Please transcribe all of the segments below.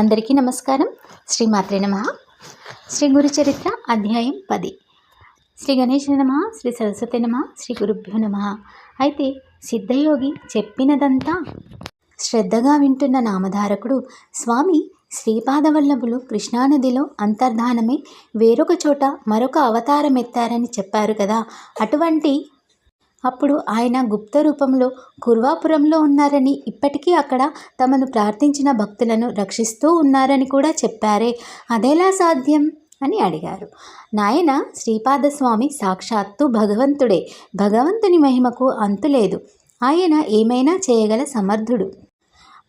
అందరికీ నమస్కారం. శ్రీ మాత్రే నమ. శ్రీ గురు చరిత్ర అధ్యాయం పది. శ్రీ గణేష్ నమ శ్రీ సరస్వతి నమ శ్రీ గురుభ్యో నమ. అయితే సిద్ధయోగి చెప్పినదంతా శ్రద్ధగా వింటున్న నామధారకుడు స్వామి శ్రీపాదవల్లభులు కృష్ణానదిలో అంతర్ధానమై వేరొక చోట మరొక అవతారం ఎత్తారని చెప్పారు కదా. అటువంటి అప్పుడు ఆయన గుప్త రూపంలో కుర్వాపురంలో ఉన్నారని ఇప్పటికీ అక్కడ తమను ప్రార్థించిన భక్తులను రక్షిస్తూ ఉన్నారని కూడా చెప్పారే. అదెలా సాధ్యం? అని అడిగారు. నాయన శ్రీపాదస్వామి సాక్షాత్తు భగవంతుడే. భగవంతుని మహిమకు అంతులేదు ఆయన ఏమైనా చేయగల సమర్థుడు.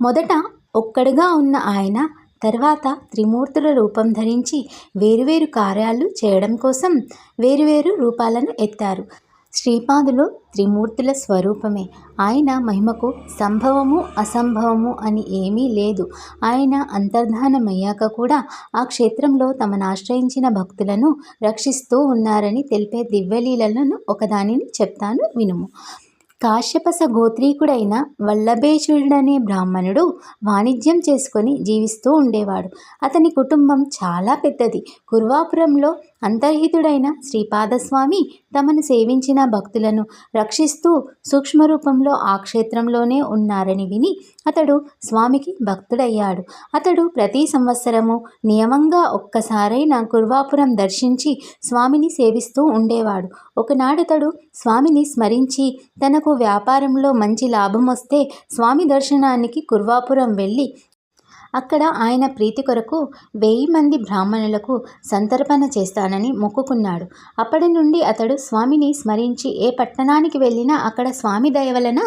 మొదట ఒక్కడుగా ఉన్న ఆయన తర్వాత త్రిమూర్తుల రూపం ధరించి వేరువేరు కార్యాలు చేయడం కోసం వేరువేరు రూపాలను ఎత్తారు. శ్రీపాదులు త్రిమూర్తుల స్వరూపమే. ఆయన మహిమకు సంభవము అసంభవము అని ఏమీ లేదు. ఆయన అంతర్ధానమయ్యాక కూడా ఆ క్షేత్రంలో తమను ఆశ్రయించిన భక్తులను రక్షిస్తూ ఉన్నారని తెలిపే దివ్యలీలలను ఒకదానిని చెప్తాను వినుము. కాశ్యపస గోత్రీకుడైన వల్లభేశ్వరుడనే బ్రాహ్మణుడు వాణిజ్యం చేసుకొని జీవిస్తూ ఉండేవాడు. అతని కుటుంబం చాలా పెద్దది. కుర్వాపురంలో అంతర్హితుడైన శ్రీపాదస్వామి తమను సేవించిన భక్తులను రక్షిస్తూ సూక్ష్మరూపంలో ఆ క్షేత్రంలోనే ఉన్నారని విని అతడు స్వామికి భక్తుడయ్యాడు. అతడు ప్రతి సంవత్సరము నియమంగా ఒక్కసారైనా కుర్వాపురం దర్శించి స్వామిని సేవిస్తూ ఉండేవాడు. ఒకనాడతడు స్వామిని స్మరించి తనకు వ్యాపారంలో మంచి లాభం వస్తే స్వామి దర్శనానికి కుర్వాపురం వెళ్ళి అక్కడ ఆయన ప్రీతి కొరకు వెయ్యి మంది బ్రాహ్మణులకు సంతర్పణ చేస్తానని మొక్కుకున్నాడు. అప్పటి నుండి అతడు స్వామిని స్మరించి ఏ పట్టణానికి వెళ్ళినా అక్కడ స్వామి దయ వలన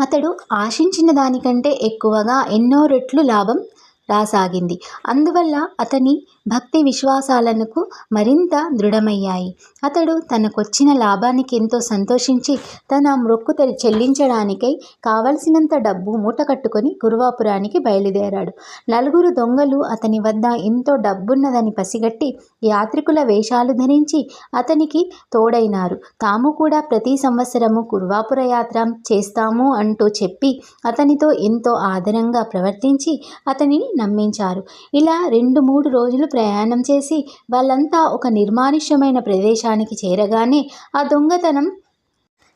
అతడు ఆశించిన దానికంటే ఎక్కువగా ఎన్నో రెట్లు లాభం రాసాగింది. అందువల్ల అతని భక్తి విశ్వాసాలకు మరింత దృఢమయ్యాయి. అతడు తనకొచ్చిన లాభానికి ఎంతో సంతోషించి తన మొక్కు చెల్లించడానికై కావలసినంత డబ్బు మూట కట్టుకొని గురువాపురానికి బయలుదేరాడు. నలుగురు దొంగలు అతని వద్ద ఎంతో డబ్బున్నదని పసిగట్టి యాత్రికుల వేషాలు ధరించి అతనికి తోడైనారు. తాము కూడా ప్రతి సంవత్సరము కుర్వాపుర యాత్ర చేస్తాము అంటూ చెప్పి అతనితో ఎంతో ఆదరంగా ప్రవర్తించి అతనిని నమ్మించారు. ఇలా రెండు మూడు రోజులు ప్రయాణం చేసి వాళ్ళంతా ఒక నిర్మానుష్యమైన ప్రదేశానికి చేరగానే ఆ దొంగతనం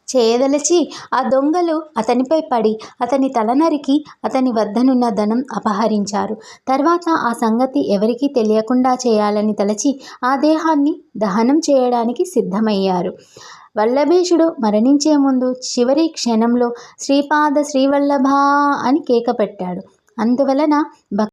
చేయదలచి ఆ దొంగలు అతనిపై పడి అతని తల నరికి అతని వద్దనున్న ధనం అపహరించారు. తర్వాత ఆ సంగతి ఎవరికీ తెలియకుండా చేయాలని తలచి ఆ దేహాన్ని దహనం చేయడానికి సిద్ధమయ్యారు. వల్లభేషుడు మరణించే ముందు చివరి క్షణంలో శ్రీపాద శ్రీవల్లభ అని కేక పెట్టాడు. అందువలన భక్